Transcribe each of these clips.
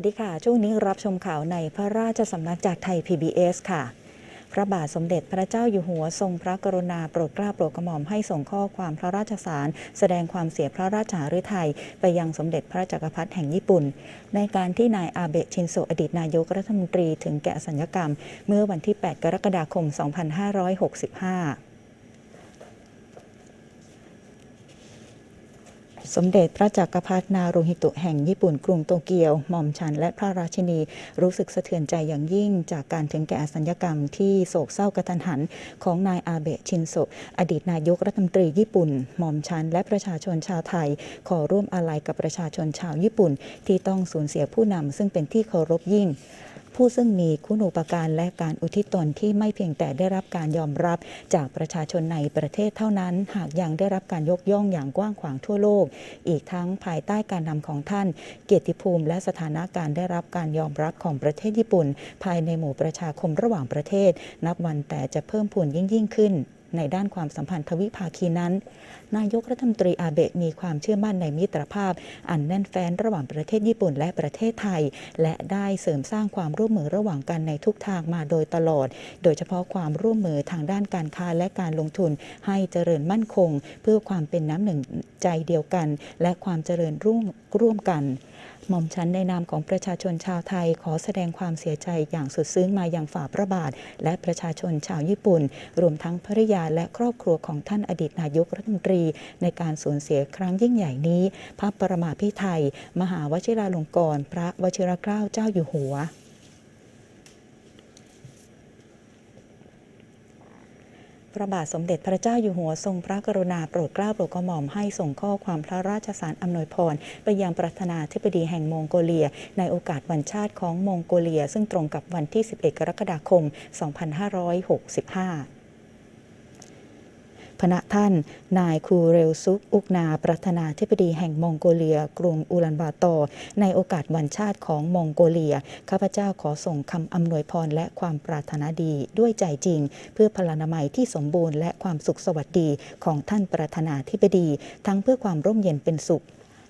วัสดีค่ะ ช่วงนี้รับชมข่าวในพระราชสำนักจากไทย PBS ค่ะ พระบาทสมเด็จพระเจ้าอยู่หัวทรงพระกรุณาโปรดเกล้าโปรดกระหม่อมให้ส่งข้อความพระราชสาร แสดงความเสียพระราชหฤทัยไปยังสมเด็จพระจักรพรรดิแห่งญี่ปุ่น ในการที่นายอาเบะชินโซอดีตนายกรัฐมนตรีถึงแก่สัญญกรรม เมื่อวันที่ 8 กรกฎาคม 2565 สมเด็จพระจักรพรรดินารูฮิโตะแห่งญี่ปุ่นกรุงโตเกียว หม่อมฉันและพระราชินี รู้สึกสะเทือนใจอย่างยิ่ง จากการถึงแก่อสัญญกรรมที่โศกเศร้ากระทันหัน ของนายอาเบะชินโซะอดีตนายกรัฐมนตรีญี่ปุ่น หม่อมฉันและประชาชนชาวไทย ขอร่วมอาลัยกับประชาชนชาวญี่ปุ่น ที่ต้องสูญเสียผู้นำซึ่งเป็นที่เคารพยิ่ง ผู้ซึ่งมีคุณูปการและการอุทิศตนที่ไม่เพียงแต่ได้รับการยอมรับจากประชาชนในประเทศเท่านั้น หากยังได้รับการยกย่องอย่างกว้างขวางทั่วโลก อีกทั้งภายใต้การนำของท่าน เกียรติภูมิ และสถานะการได้รับการยอมรับของประเทศญี่ปุ่น ภายในหมู่ประชาคมระหว่างประเทศ นับวันแต่จะเพิ่มพูนยิ่งยิ่งขึ้น ในด้านความสัมพันธ์ทวิภาคีนั้น นายกรัฐมนตรีอาเบะมีความเชื่อมั่นในมิตรภาพ อันแน่นแฟ้นระหว่างประเทศญี่ปุ่นและประเทศไทย และได้เสริมสร้างความร่วมมือระหว่างกันในทุกทางมาโดยตลอด โดยเฉพาะความร่วมมือทางด้านการค้าและการลงทุนให้เจริญมั่นคง เพื่อความเป็นน้ำหนึ่งใจเดียวกัน และความเจริญร่วมร่วมกัน หม่อมชันในนามของประชาชนชาวไทย ขอแสดงความเสียใจอย่างสุดซึ้งมาอย่างฝ่าพระบาท และประชาชนชาวญี่ปุ่น รวมทั้งภริยาและครอบครัวของท่านอดีตนายกรัฐมนตรี ในการสูญเสียครั้งยิ่งใหญ่นี้ พระประมาพิไทย มหาวชิราลงกรณ์พระวชิรเกล้าเจ้าอยู่หัว พระบาทสมเด็จพระเจ้าอยู่หัวทรงพระกรุณาโปรดเกล้าโปรดกระหม่อมให้ส่งข้อความพระราชสารอำนวยพร ไปยังประธานาธิบดีแห่งมองโกเลีย ในโอกาสวันชาติของมองโกเลีย ซึ่งตรงกับวันที่ 11 กรกฎาคม 2565 พระท่าน นายคูเรลซุกอุกนา ประธานาธิบดีแห่งมองโกเลีย กรุงอุลันบาตอ ในโอกาสวันชาติของมองโกเลีย ข้าพเจ้าขอส่งคำอำนวยพรและความปรารถนาดีด้วยใจจริง เพื่อพลานามัยที่สมบูรณ์และความสุขสวัสดีของท่านประธานาธิบดี ทั้งเพื่อความร่มเย็นเป็นสุข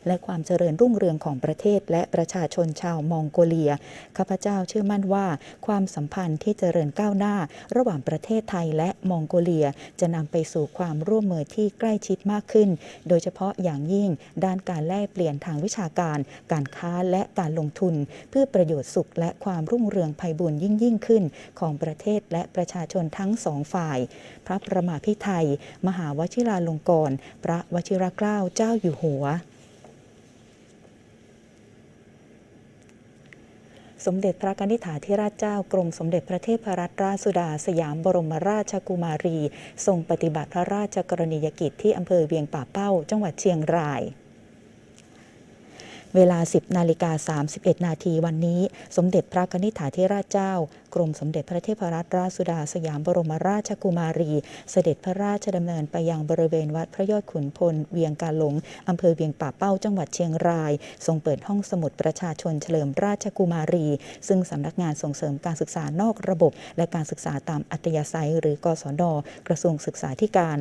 และความเจริญรุ่งเรืองของประเทศ และประชาชนชาวมองโกเลีย ข้าพเจ้าเชื่อมั่นว่า ความสัมพันธ์ที่เจริญก้าวหน้า ระหว่างประเทศไทยและมองโกเลียจะนำไปสู่ความร่วมมือที่ใกล้ชิดมากขึ้น โดยเฉพาะอย่างยิ่ง ด้านการแลกเปลี่ยนทางวิชาการ การค้าและการลงทุน เพื่อประโยชน์สุขและความรุ่งเรืองไพบุญยิ่งยิ่งขึ้น ของประเทศและประชาชนทั้งสองฝ่าย พระประมาพิไทย มหาวชิราลงกรณ์พระวชิรเกล้าเจ้าอยู่หัว สมเด็จพระนิธิถาธิราชเจ้ากรมสมเด็จพระเทพรัตนราชสุดา สยามบรมราชกุมารี ทรงปฏิบัติพระราชกรณียกิจที่อำเภอเวียงป่าเป้า จังหวัดเชียงราย เวลา 10 นาฬิกา 31 นาทีวันนี้ สมเด็จพระนิธิถาธิราชเจ้า กรมสมเด็จพระเทพรัตนราชสุดาสยามบรมราชกุมารี เสด็จพระราชดำเนินไปยังบริเวณวัดพระยอดขุนพล เวียงกาหลงอำเภอเวียงป่าเป้าจังหวัดเชียงราย ทรงเปิดห้องสมุดประชาชนเฉลิมราชกุมารี ซึ่งสำนักงานส่งเสริมการศึกษานอกระบบ และการศึกษาตามอัตยาศัยหรือกศนกระทรวงศึกษาธิการ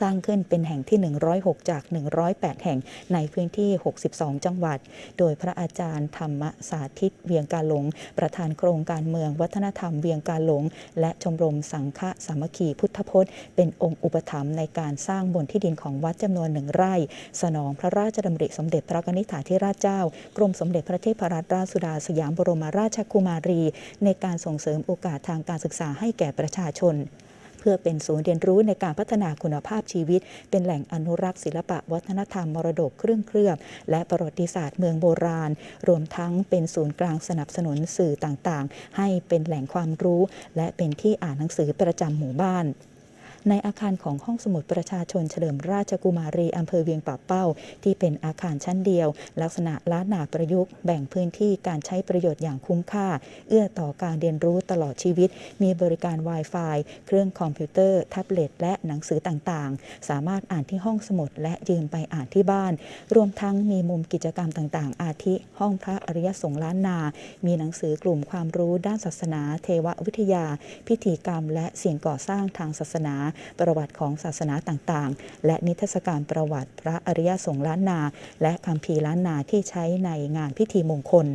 สร้างขึ้นเป็นแห่งที่ 106 จาก 108 แห่งในพื้นที่ 62 จังหวัด โดยพระอาจารย์ธรรมสาธิตเวียงกาหลง ประธานโครงการเมืองวัฒนธรรมเวียงกาหลง และชมรมสังฆสามัคคีพุทธพจน์ เป็นองค์อุปถัมภ์ในการสร้างบนที่ดินของวัดจำนวนหนึ่งไร่ สนองพระราชดำริสมเด็จพระนิธิถาธิราชเจ้า กรมสมเด็จพระเทพรัตนราชสุดาสยามบรมราชกุมารี ในการส่งเสริมโอกาสทางการศึกษาให้แก่ประชาชน พื่พื่อเป็นศูนย์เรียนรู้ในการพัฒนาคุณภาพชีวิต เป็นแหล่งอนุรักษ์ศิลปะวัฒนธรรมมรดกเครื่องเคลื่องและประวัติศาสตร์เมืองโบราณ รวมทั้งเป็นศูนย์กลางสนับสนุนสื่อต่างๆ ให้เป็นแหล่งความรู้ และเป็นที่อ่านหนังสือประจำหมู่บ้าน ในอาคารของห้องสมุดประชาชนเฉลิมราชกุมารีอำเภอเวียงป่าเป้า ที่เป็นอาคารชั้นเดียว ลักษณะล้านนาประยุกต์แบ่งพื้นที่การใช้ประโยชน์อย่างคุ้มค่า เอื้อต่อการเรียนรู้ตลอดชีวิต มีบริการ Wi-Fi เครื่องคอมพิวเตอร์แท็บเล็ตและหนังสือต่างๆ สามารถอ่านที่ห้องสมุดและยืมไปอ่านที่บ้าน รวมทั้งมีมุมกิจกรรมต่างๆ อาทิ ห้องพระอริยสงฆ์ล้านนา มีหนังสือกลุ่มความรู้ด้านศาสนา เทววิทยา พิธีกรรม และสิ่งก่อสร้างทางศาสนาประวัติของศาสนาต่างๆ และนิทรรศการประวัติพระอริยสงฆ์ล้านนา และคำพีล้านนาที่ใช้ในงานพิธีมงคล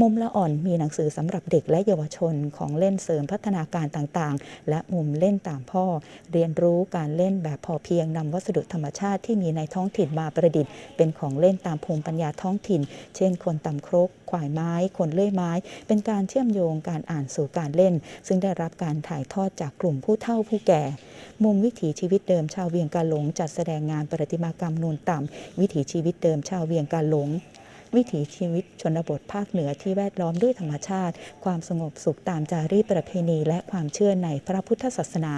มุมละอ่อนมีหนังสือสำหรับเด็กและเยาวชนของเล่นเสริมพัฒนาการต่างๆ และมุมเล่นตามพ่อ เรียนรู้การเล่นแบบพอเพียงนำวัสดุธรรมชาติที่มีในท้องถิ่นมาประดิษฐ์ เป็นของเล่นตามภูมิปัญญาท้องถิ่น เช่น คนตำครกขวายไม้ คนเลื่อยไม้ เป็นการเชื่อมโยงการอ่านสู่การเล่น ซึ่งได้รับการถ่ายทอดจากกลุ่มผู้เฒ่าผู้แก่ มุมวิถีชีวิตเดิมชาวเวียงกาหลงจัดแสดงงานประติมากรรมนูนต่ำวิถีชีวิตเดิมชาวเวียงกาหลง วิถีชีวิตชนบทภาคเหนือที่แวดล้อมด้วยธรรมชาติ ความสงบสุขตามจารีตประเพณี และความเชื่อในพระพุทธศาสนา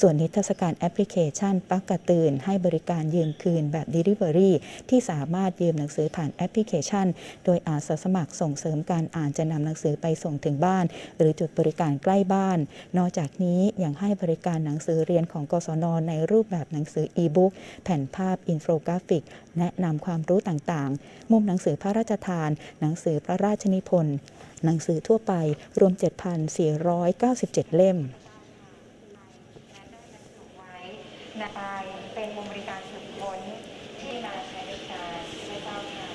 ส่วนนิทรรศการแอปพลิเคชันปักกะตื่น ให้บริการยืมคืนแบบ Delivery ที่สามารถยืมหนังสือผ่านแอปพลิเคชัน โดยอาสาสมัครส่งเสริมการอ่านจะนำหนังสือไปส่งถึงบ้าน หรือจุดบริการใกล้บ้าน นอกจากนี้ยังให้บริการหนังสือเรียนของกศนในรูปแบบหนังสืออีบุ๊กแผ่นภาพอินโฟกราฟิก แนะนำความรู้ต่างๆ มุมหนังสือระราชทาน หนังสือพระราชนิพนธ์ หนังสือทั่วไปรวม 7,497 เล่ม ไว้นำไปเป็นมุมบริการสุดพ้นที่มาใช้ในการพระเจ้าค่ะ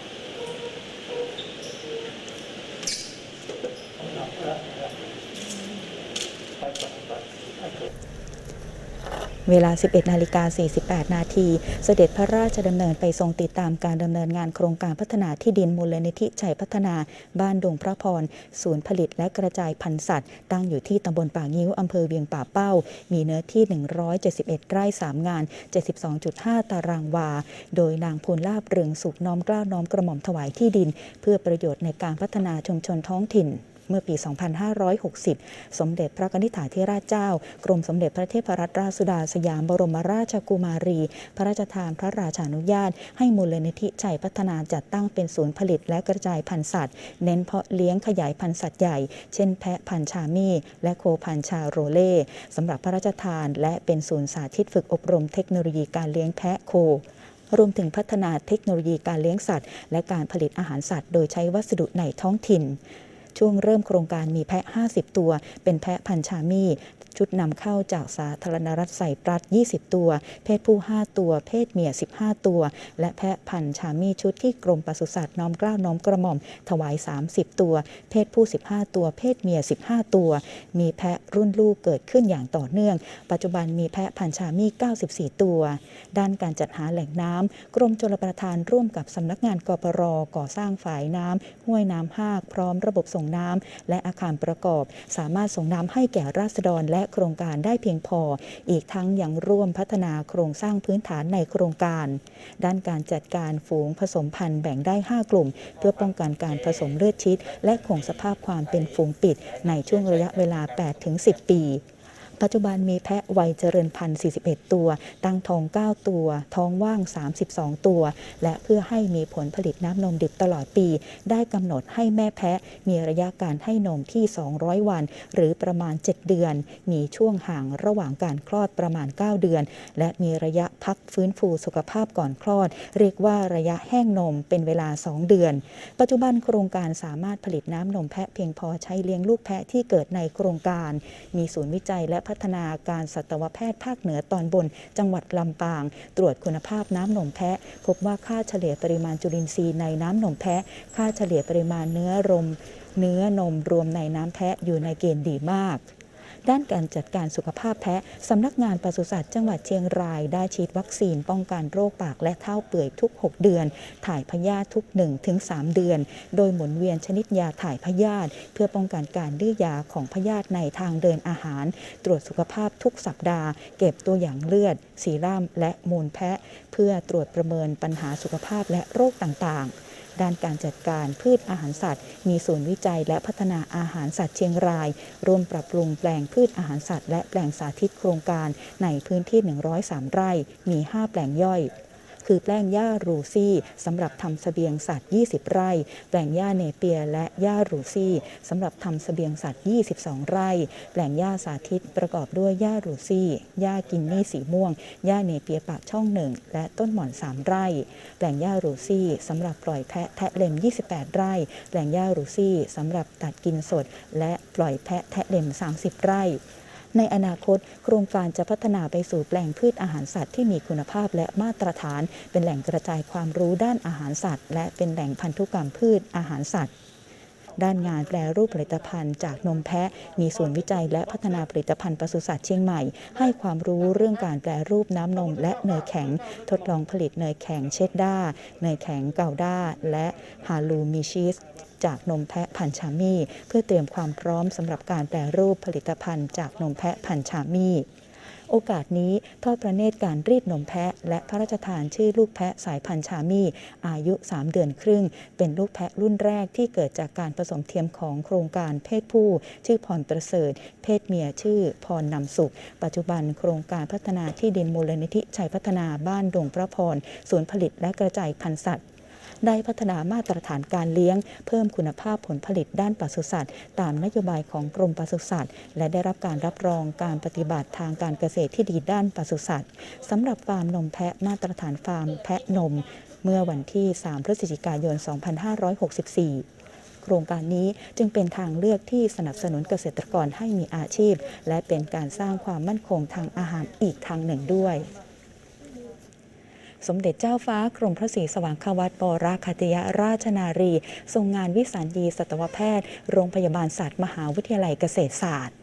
เวลา 11 นาฬิกา 48 นาที เสด็จพระราชดำเนินไปทรงติดตามการดำเนินงานโครงการพัฒนาที่ดินมูลนิธิชัยพัฒนา บ้านดงพระพร ศูนย์ผลิตและกระจายพันธุ์สัตว์ ตั้งอยู่ที่ตำบลป่างิ้วอำเภอเวียงป่าเป้า มีเนื้อที่ 171 ไร่ 3 งาน 72.5 ตารางวา โดยนางพูนลาบเรืองสุขน้อมกล้าน้อมกระหม่อมถวายที่ดิน เพื่อประโยชน์ในการพัฒนาชุมชนท้องถิ่น เมื่อปี 2560 สมเด็จพระนิษฐาธิราชเจ้า กรมสมเด็จพระเทพรัตนราชสุดาสยามบรมราชกุมารี พระราชทานพระราชานุญาต ให้มูลนิธิชัยพัฒนาจัดตั้งเป็นศูนย์ผลิตและกระจายพันธุ์สัตว์ เน้นเพาะเลี้ยงขยายพันธุ์สัตว์ใหญ่ เช่นแพะพันชามีและโคพันชาโรเล่สำหรับพระราชทาน และเป็นศูนย์สาธิตฝึกอบรมเทคโนโลยีการเลี้ยงแพะโครวมถึงพัฒนาเทคโนโลยีการเลี้ยงสัตว์ และการผลิตอาหารสัตว์ โดยใช้วัสดุในท้องถิ่น ช่วงเริ่มโครงการมีแพะ 50 ตัว เป็นแพะพันชามี่ ชุดนำเข้าจากสาธารณรัฐไซปรัส 20 ตัว เพศผู้ 5 ตัว เพศเมีย 15 ตัว และแพะพันธุ์ชามีชุดที่กรมปศุสัตว์น้อมเกล้าน้อมกระหม่อม ถวาย 30 ตัว เพศผู้ 15 ตัว เพศเมีย 15 ตัว มีแพะรุ่นลูกเกิดขึ้นอย่างต่อเนื่อง ปัจจุบันมีแพะพันธุ์ชามี 94 ตัว ด้านการจัดหาแหล่งน้ำกรมชลประทานร่วมกับสำนักงานกปรก่อสร้างฝายน้ำห้วยน้ำหากพร้อมระบบส่งน้ำและอาคารประกอบ สามารถส่งน้ำให้แก่ราษฎรและโครงการได้เพียงพอ อีกทั้งยังร่วมพัฒนาโครงสร้างพื้นฐานในโครงการ ด้านการจัดการฝูงผสมพันธุ์แบ่งได้ 5 กลุ่ม เพื่อป้องกันการผสมเลือดชิด และคงสภาพความเป็นฝูงปิดในช่วงระยะเวลา 8-10 ปี ปัจจุบันมีแพะวัยเจริญพันธุ์ 41 ตัว ตั้งท้อง 9 ตัว ท้องว่าง 32 ตัว และเพื่อให้มีผลผลิตน้ำนมดิบตลอดปี ได้กำหนดให้แม่แพะมีระยะการให้นมที่ 200 วัน หรือประมาณ 7 เดือน มีช่วงห่างระหว่างการคลอดประมาณ 9 เดือน และมีระยะพักฟื้นฟูสุขภาพก่อนคลอด เรียกว่าระยะแห้งนมเป็นเวลา 2 เดือน ปัจจุบันโครงการสามารถผลิตน้ำนมแพะเพียงพอใช้เลี้ยงลูกแพะที่เกิดในโครงการ มีศูนย์วิจัยและพัฒนาการสัตวแพทย์ภาคเหนือตอนบน จังหวัดลำปาง ตรวจคุณภาพน้ำนมแพะ พบว่าค่าเฉลี่ยปริมาณจุลินทรีย์ในน้ำนมแพะ ค่าเฉลี่ยปริมาณเนื้อรม เนื้อนมรวมในน้ำแพะอยู่ในเกณฑ์ดีมาก ด้านการจัดการสุขภาพแพะสำนักงานปศุสัตว์จังหวัดเชียงราย ได้ฉีดวัคซีนป้องกันโรคปากและเท้าเปื่อยทุก 6 เดือน ถ่ายพยาธิทุก 1-3 เดือน โดยหมุนเวียนชนิดยาถ่ายพยาธิเพื่อป้องกันการดื้อยาของพยาธิในทางเดินอาหาร ตรวจสุขภาพทุกสัปดาห์ เก็บตัวอย่างเลือดซีรั่มและมูลแพะ เพื่อตรวจประเมินปัญหาสุขภาพและโรคต่างๆ ด้านการจัดการพืชอาหารสัตว์ มีศูนย์วิจัยและพัฒนาอาหารสัตว์เชียงราย ร่วมปรับปรุงแปลงพืชอาหารสัตว์และแปลงสาธิตโครงการในพื้นที่ 103 ไร่ มี 5 แปลงย่อย คือแปลงหญ้ารูซี่สำหรับทำเสบียงสัตว์ 20 ไร่ แปลงหญ้าเนเปียและหญ้ารูซี่สำหรับทำเสบียงสัตว์ 22 ไร่ แปลงหญ้าสาธิตประกอบด้วยหญ้ารูซี่หญ้ากินนี่สีม่วงหญ้าเนเปียปากช่องหนึ่งและต้นหม่อน 3 ไร่ แปลงหญ้ารูซี่สำหรับปล่อยแพะแทะเล็ม 28 ไร่ แปลงหญ้ารูซี่สำหรับตัดกินสด และปล่อยแพะแทะเล็ม 30 ไร่ ในอนาคต โครงการจะพัฒนาไปสู่แปลงพืชอาหารสัตว์ที่มีคุณภาพและมาตรฐาน เป็นแหล่งกระจายความรู้ด้านอาหารสัตว์ และเป็นแหล่งพันธุกรรมพืชอาหารสัตว์ด้านงานแปรรูปผลิตภัณฑ์จากนมแพะ มีส่วนวิจัยและพัฒนาผลิตภัณฑ์ปศุสัตว์เชียงใหม่ ให้ความรู้เรื่องการแปรรูปน้ำนมและเนยแข็ง ทดลองผลิตเนยแข็งเชดด้า เนยแข็งเกาด้า และฮาลูมิชีส จากนมแพะพันชามี่ เพื่อเตรียมความพร้อมสำหรับการแปรรูปผลิตภัณฑ์จากนมแพะพันชามี่โอกาสนี้ทอดพระเนตรการรีดนมแพะ และพระราชทานชื่อลูกแพะสายพันธุ์ชามี่ อายุ 3 เดือนครึ่ง เป็นลูกแพะรุ่นแรกที่เกิดจากการผสมเทียมของโครงการเพศผู้ ชื่อพรประเสริฐ เพศเมียชื่อพรนำสุข ปัจจุบันโครงการพัฒนาที่ดินมูลนิธิชัยพัฒนาบ้านดงพระพรศูนย์ผลิตและกระจายพันธุ์สัตว์ ได้พัฒนามาตรฐานการเลี้ยง เพิ่มคุณภาพผลผลิตด้านปศุสัตว์ ตามนโยบายของกรมปศุสัตว์ และได้รับการรับรองการปฏิบัติทางการเกษตรที่ดีด้านปศุสัตว์สำหรับฟาร์มนมแพะมาตรฐานฟาร์มแพะนม เมื่อวันที่ 3 พฤศจิกายน 2564โครงการนี้จึงเป็นทางเลือกที่สนับสนุนเกษตรกรให้มีอาชีพ และเป็นการสร้างความมั่นคงทางอาหารอีกทางหนึ่งด้วย สมเด็จเจ้าฟ้ากรมพระศรีสว่างควัตบราคติยราชนารี ทรงงานวิสัญญีสัตวแพทย์ โรงพยาบาลสัตว์มหาวิทยาลัยเกษตรศาสตร์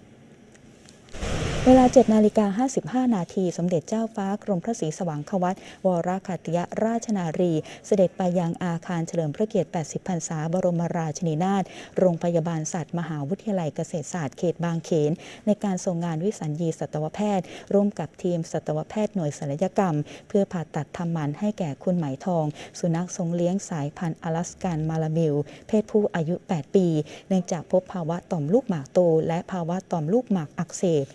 เวลา7นาฬิกา55 นาที สมเด็จเจ้าฟ้ากรมพระศรีสว่างควัตวรคติยราชนารี เสด็จไปยังอาคารเฉลิมพระเกียรติ 80 พรรษาบรมราชินีนาถ โรงพยาบาลสัตว์ มหาวิทยาลัยเกษตรศาสตร์เขตบางเขน ในการทรงงานวิสัญญีสัตวแพทย์ ร่วมกับทีมสัตวแพทย์หน่วยศัลยกรรม เพื่อผ่าตัดทำหมันให้แก่คุณไหมทอง สุนัขทรงเลี้ยงสายพันธุ์อลาสกันมาลามิล เพศผู้อายุ 8 ปี เนื่องจากพบภาวะต่อมลูกหมากโต และภาวะต่อมลูกหมากอักเสบ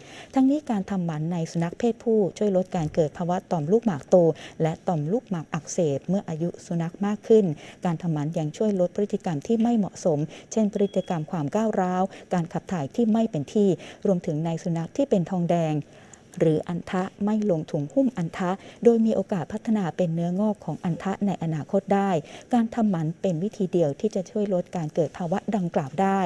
ทั้งนี้การทำหมันในสุนัขเพศผู้ช่วยลดการเกิดภาวะต่อมลูกหมากโต และต่อมลูกหมากอักเสบเมื่ออายุสุนัขมากขึ้น การทำหมันยังช่วยลดพฤติกรรมที่ไม่เหมาะสม เช่น พฤติกรรมความก้าวร้าว การขับถ่ายที่ไม่เป็นที่ รวมถึงในสุนัขที่เป็นทองแดงหรืออันทะไม่ลงถุงหุ้มอันทะ โดยมีโอกาสพัฒนาเป็นเนื้องอกของอันทะในอนาคตได้ การทำหมันเป็นวิธีเดียวที่จะช่วยลดการเกิดภาวะดังกล่าวได้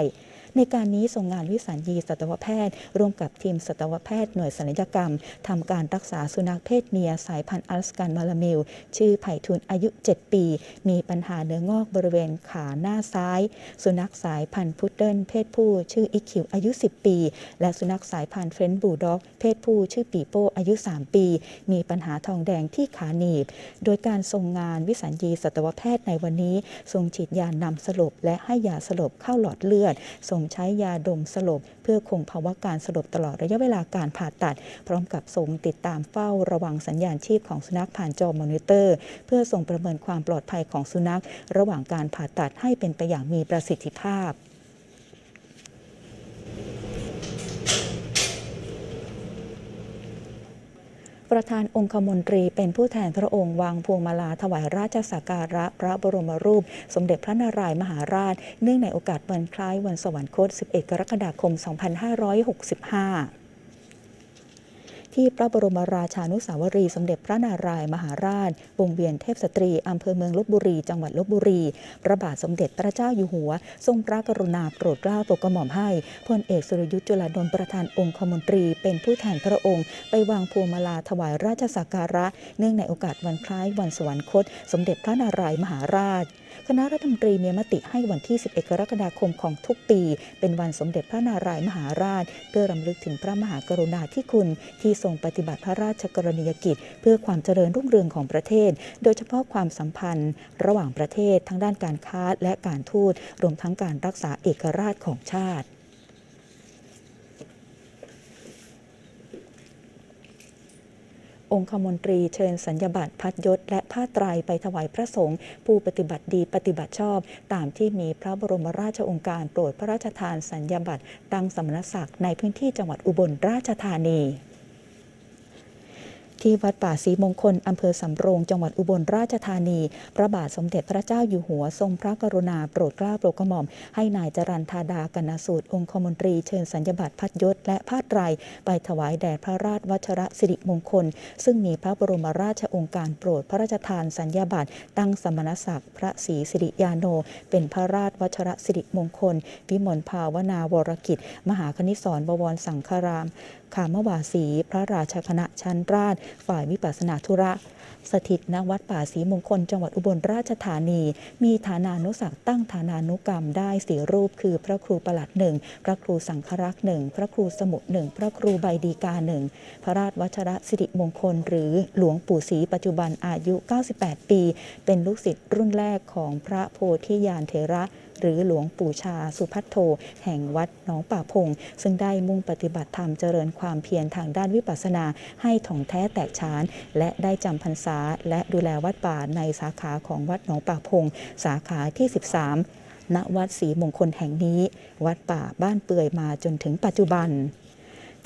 ในการนี้ส่งงานวิสัญญีสัตวแพทย์ ร่วมกับทีมสัตวแพทย์หน่วยศัลยกรรมทำการรักษาสุนัขเพศเมียสายพันธุ์อัลสกันมาลามิล ชื่อไผ่ทุนอายุ 7 ปี มีปัญหาเนื้องอกบริเวณขาหน้าซ้าย สุนัขสายพันธุ์พุดเดิ้ลเพศผู้ชื่ออิคิวอายุ 10 ปี และสุนัขสายพันธุ์เฟรนด์บูลด็อก เพศผู้ชื่อปีโป้อายุ 3 ปี มีปัญหาทองแดงที่ขาหนีบ โดยการทรงงานวิสัญญีสัตวแพทย์ในวันนี้ทรงฉีดยานำสลบและให้ยาสลบเข้าหลอดเลือดทรงใช้ยาดมสลบ เพื่อคงภาวะการสลบตลอดระยะเวลาการผ่าตัด พร้อมกับทรงติดตามเฝ้าระวังสัญญาณชีพของสุนัขผ่านจอมอนิเตอร์ เพื่อส่งประเมินความปลอดภัยของสุนัข ระหว่างการผ่าตัดให้เป็นไปอย่างมีประสิทธิภาพ ประธานองคมนตรีเป็นผู้แทนพระองค์วางพวงมาลาถวายราชสักการะพระบรมรูป สมเด็จพระนารายมหาราช เนื่องในโอกาสวันคล้ายวันสวรรคต 11 กรกฎาคม 2565 ที่พระบรมราชานุสาวรีสมเด็จพระนารายณ์มหาราช วงเวียนเทพสตรีอำเภอเมืองลบบุรี จังหวัดลบบุรี พระบาทสมเด็จพระเจ้าอยู่หัว ทรงพระกรุณาโปรดเกล้าโปรดกระหม่อมให้พลเอกสุรยุทธ์จุลานนประธานองคมนตรี เป็นผู้แทนพระองค์ ไปวางพวงมาลาถวายราชสักการะ เนื่องในโอกาสวันคล้ายวันสวรรคต สมเด็จพระนารายณ์มหาราช คณะรัฐมนตรีมีมติให้วันที่ 11 กรกฎาคมของทุกปี เป็นวันสมเด็จพระนารายมหาราช เพื่อรำลึกถึงพระมหากรุณาธิคุณ ที่ทรงปฏิบัติพระราชกรณียกิจ เพื่อความเจริญรุ่งเรืองของประเทศ โดยเฉพาะความสัมพันธ์ ระหว่างประเทศทั้งด้านการค้าและการทูตรวมทั้งการรักษาเอกราชของชาติ องคมนตรีเชิญสัญญบัตรพัดยศ และผ้าไตรไปถวายพระสงฆ์ผู้ปฏิบัติดีปฏิบัติชอบ ตามที่มีพระบรมราชองค์การโปรดพระราชทานสัญญบัตรตั้งสมณศักดิ์ในพื้นที่จังหวัดอุบลราชธานี ที่วัดป่าศรีมงคล อำเภอสำโรง จังหวัดอุบลราชธานี พระบาทสมเด็จพระเจ้าอยู่หัวทรงพระกรุณาโปรดเกล้าโปรดกระหม่อม ให้นายจรันธาดากนสูตรองคมนตรีเชิญสัญญบัตรพัดยศ และผ้าไตรไปถวายแด่พระราชวัชรสิริมงคล ซึ่งมีพระบรมราชองค์การโปรดพระราชทานสัญญบัตรตั้งสมณศักดิ์พระศรีสิริยาโน เป็นพระราชวัชรสิริมงคลวิมลภาวนาวรกิจ มหาคณิสรบวรสังฆรามขามวาสี พระราชคณะชั้นราชฝ่ายวิปัสสนาธุระ สถิตณวัดป่าศรีมงคลจังหวัดอุบลราชธานี มีฐานานุศักดิ์ตั้งฐานานุกรรมได้สีรูป คือพระครูประหลัดหนึ่งพระครูสังฆรักษ์หนึ่งพระครูสมุทรหนึ่งพระครูใบดีกาหนึ่งพระราชวัชรสิริมงคล หรือหลวงปู่ศรีปัจจุบันอายุ 98 ปี เป็นลูกศิษย์รุ่นแรกของพระโพธิญาณเถระ หรือหลวงปู่ชาสุพัทโท แห่งวัดหนองป่าพง ซึ่งได้มุ่งปฏิบัติธรรมเจริญความเพียรทางด้านวิปัสสนาให้ถ่องแท้แตกฉาน และได้จำพรรษา และดูแลวัดป่าในสาขาของวัดหนองป่าพง สาขาที่ 13ณวัดศรีมงคลแห่งนี้ วัดป่าบ้านเปื่อยมาจนถึงปัจจุบัน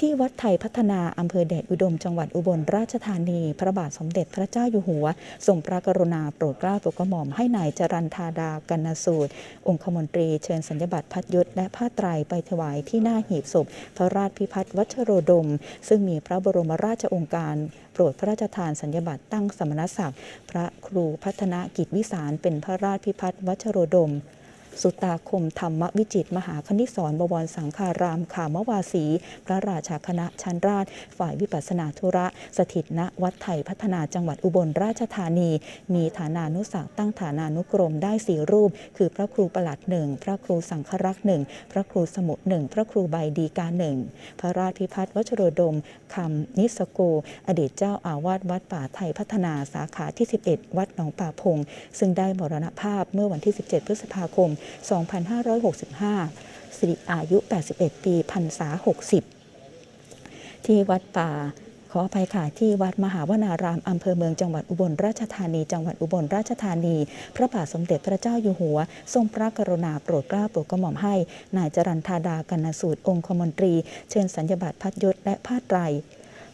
ที่วัดไทยพัฒนาอำเภอแดดอุดมจังหวัดอุบลราชธานี พระบาทสมเด็จพระเจ้าอยู่หัวทรงพระกรุณาโปรดเกล้าโปรดกระหม่อมให้นายจรันธาดากันสูตร องคมนตรีเชิญสัญญบัตรพัดยศและผ้าไตรไปถวายที่หน้าหีบศพ พระราชพิพัฒน์วัชโรดม ซึ่งมีพระบรมราชองค์การโปรดพระราชทานสัญญบัตรตั้งสมณศักดิ์พระครูพัฒนกิจวิสารเป็นพระราชพิพัฒน์วัชโรดม สุตาคมธรรมวิจิตมหาคณิสรบวรสังฆารามขามวาสี พระราชาคณะชั้นราช ฝ่ายวิปัสนาธุระ สถิตณวัดไทยพัฒนาจังหวัดอุบลราชธานี มีฐานานุศักตั้งฐานานุกรมได้สี่รูป คือพระครูประหลัดหนึ่งพระครูสังฆรักษ์หนึ่งพระครูสมุทรหนึ่งพระครูใบดีกาหนึ่งพระราชพิพัฒน์วชโรดมคำนิสโก อดีตเจ้าอาวาสวัดป่าไทยพัฒนาสาขาที่ 11 วัดหนองป่าพง ซึ่งได้มรณภาพเมื่อวันที่ 17 พฤษภาคม2565 สิริอายุ 81 ปีพรรษา 60 ที่วัดป่าขออภัยค่ะที่วัดมหาวนารามอำเภอเมืองจังหวัดอุบลราชธานี จังหวัดอุบลราชธานี พระบาทสมเด็จพระเจ้าอยู่หัว ทรงพระกรุณาโปรดเกล้าโปรดกระหม่อมให้ นายจรันธาดากันสูตรองคมนตรี เชิญสัญญบัตรพัดยศและผ้าไตร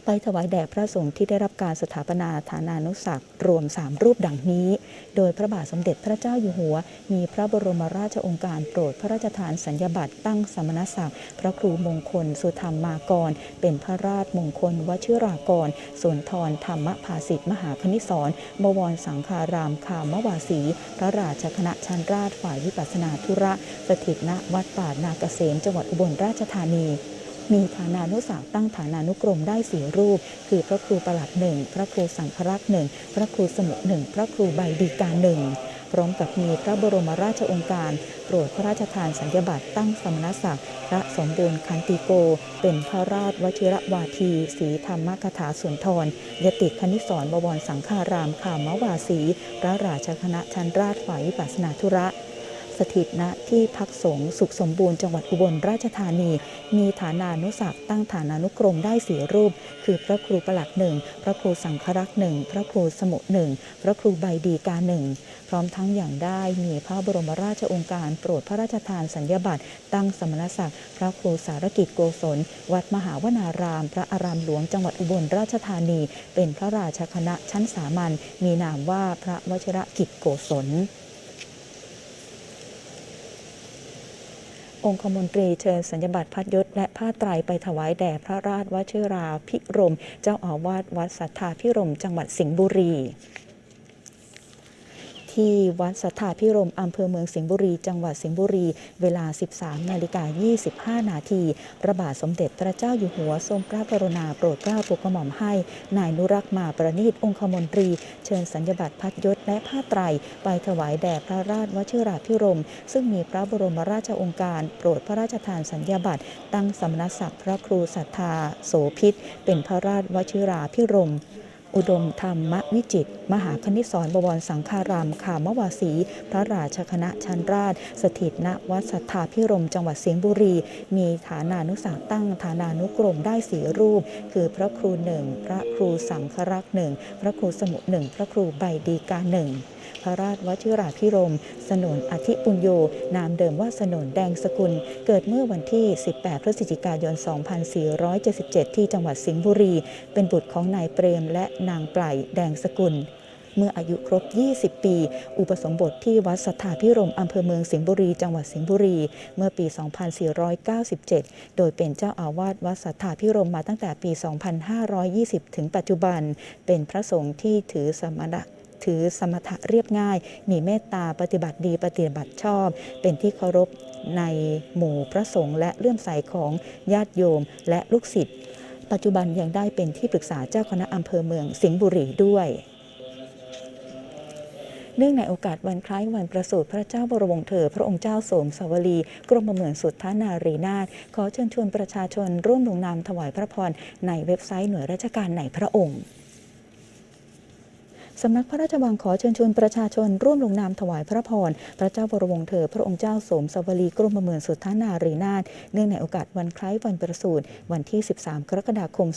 ไปถวายแด่พระสงฆ์ที่ได้รับการสถาปนาฐานานุศักดิ์รวม 3 รูปดังนี้ โดยพระบาทสมเด็จพระเจ้าอยู่หัว มีพระบรมราชองค์การโปรดพระราชทานสัญญบัตรตั้งสมณศักดิ์พระครูมงคล สุธรรมมากร เป็นพระราชมงคลวชิรากรส่วนทรธรรมภาสิทธิมหาคณิสรบวรสังฆารามคามวาสี พระราชคณะชันราชฝ่ายวิปัสสนาธุระ สถิตณวัดป่านาเกษมจังหวัดอุบลราชธานี มีฐานานุศักดิ์ตั้งฐานานุกรมได้สี่รูป คือพระครูประหลัดหนึ่งพระครูสังฆรักษ์หนึ่งพระครูสมุทหนึ่งพระครูใบดีกาหนึ่งพร้อมกับมีพระบรมราชองค์การโปรดพระราชทานสัญญบัตรตั้งสมณศักดิ์พระสมบูรณ์คันติโก เป็นพระราชวชิรวาทีศรีธรรมกถาสุนทรยติคณิสรบวรสังฆารามขามวาสีพระราชคณะชั้นราชฝ่ายวิปัสนาธุระ สถิตณที่พักสงฆ์สุขสมบูรณ์จังหวัดอุบลราชธานี มีฐานานุศักดิ์ตั้งฐานานุกรมได้สี่รูป คือพระครูประหลัดหนึ่งพระครูสังฆรักษ์หนึ่งพระครูสมุหนึ่งพระครูใบดีกาหนึ่งพร้อมทั้งอย่างได้มีพระบรมราชองค์การโปรดพระราชทานสัญญบัตรตั้งสมณศักดิ์พระครูสารกิจโกศล วัดมหาวนาราม พระอารามหลวงจังหวัดอุบลราชธานี เป็นพระราชคณะชั้นสามัญมีนามว่าพระวชิรกิจโกศล องคมนตรีเชิญสัญญบัตรพัดยศและผ้าไตรไปถวายแด่พระราชวชิราพิรม เจ้าอาวาสวัดสัทธาพิรม จังหวัดสิงห์บุรี ที่วัดสัทธาพิรมอำเภอเมืองสิงห์บุรี จังหวัดสิงห์บุรี เวลา 13 นาฬิกา 25 นาทีพระบาทสมเด็จพระเจ้าอยู่หัวทรงพระกรุณาโปรดเกล้าโปรดกระหม่อมให้ นายนุรักษ์มาประณีตองคมนตรี เชิญสัญญบัตรพัดยศและผ้าไตร ไปถวายแด่พระราชวชิราภิรม ซึ่งมีพระบรมราชองค์การ โปรดพระราชทานสัญญาบัตรตั้งสมณศักดิ์พระครูศรัทธาโสพิษ เป็นพระราชวชิราภิรมย์ อุดมธรรมวิจิต มหาคณิสรบวรสังฆารามขามวาสีพระราชคณะชั้นราช สถิตณวัดสัทธาพิรมจังหวัดสิงห์บุรี มีฐานานุสากตั้งฐานานุกรมได้สีรูป คือพระครูหนึ่งพระครูสังฆรักษ์หนึ่งพระครูสมุหนึ่งพระครูใบดีกาหนึ่ง พระราชวชิราพิรม สนนอธิปุญโย นามเดิมว่าสนนแดงสกุล เกิดเมื่อวันที่ 18 พฤศจิกายน 2477 ที่จังหวัดสิงห์บุรี เป็นบุตรของนายเปรมและนางปลายแดงสกุลเมื่ออายุครบ 20 ปี อุปสมบทที่วัดสัทธาพิรมอำเภอเมืองสิงห์บุรี จังหวัดสิงห์บุรี เมื่อปี 2497 โดยเป็นเจ้าอาวาสวัดสัทธาพิรมมาตั้งแต่ปี 2520 ถึงปัจจุบัน เป็นพระสงฆ์ที่ถือสมณะ ถือสมถะเรียบง่าย มีเมตตาปฏิบัติดีปฏิบัติชอบ เป็นที่เคารพในหมู่พระสงฆ์และเลื่อมใสของญาติโยมและลูกศิษย์ปัจจุบันยังได้เป็นที่ปรึกษาเจ้าคณะอำเภอเมืองสิงห์บุรีด้วยเนื่องในโอกาสวันคล้ายวันประสูติพระเจ้าบรมวงศ์เธอ พระองค์เจ้าโสมสวลี กรมเมืองสุทธานารีนาถขอเชิญชวนประชาชนร่วมลงนามถวายพระพรในเว็บไซต์หน่วยราชการในพระองค์ สำนักพระราชวังขอเชิญชวนประชาชนร่วมลงนามถวายพระพร พระเจ้าบรมวงศ์เธอ พระองค์เจ้าสมสวลีกรมเมืองสุทธานารีนาถเนื่องในโอกาสวันคล้ายวันประสูติวันที่ 13 กรกฎาคม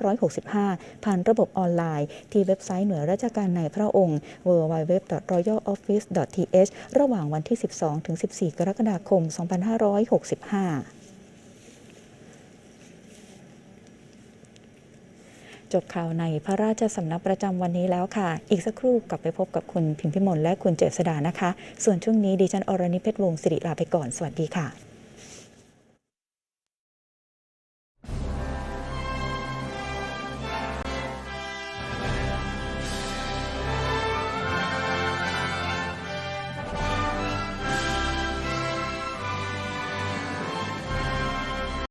2565 ผ่านระบบออนไลน์ ที่เว็บไซต์หน่วยราชการในพระองค์ www.royaloffice.th ระหว่างวันที่ 12 ถึง 14 กรกฎาคม 2565 จบข่าวในพระราชสำนักประจำวันนี้แล้วค่ะ อีกสักครู่กลับไปพบกับคุณพิมพิมลและคุณเจษดานะคะ ส่วนช่วงนี้ดิฉันอรณิเพชรวงศ์สิริลาไปก่อน สวัสดีค่ะ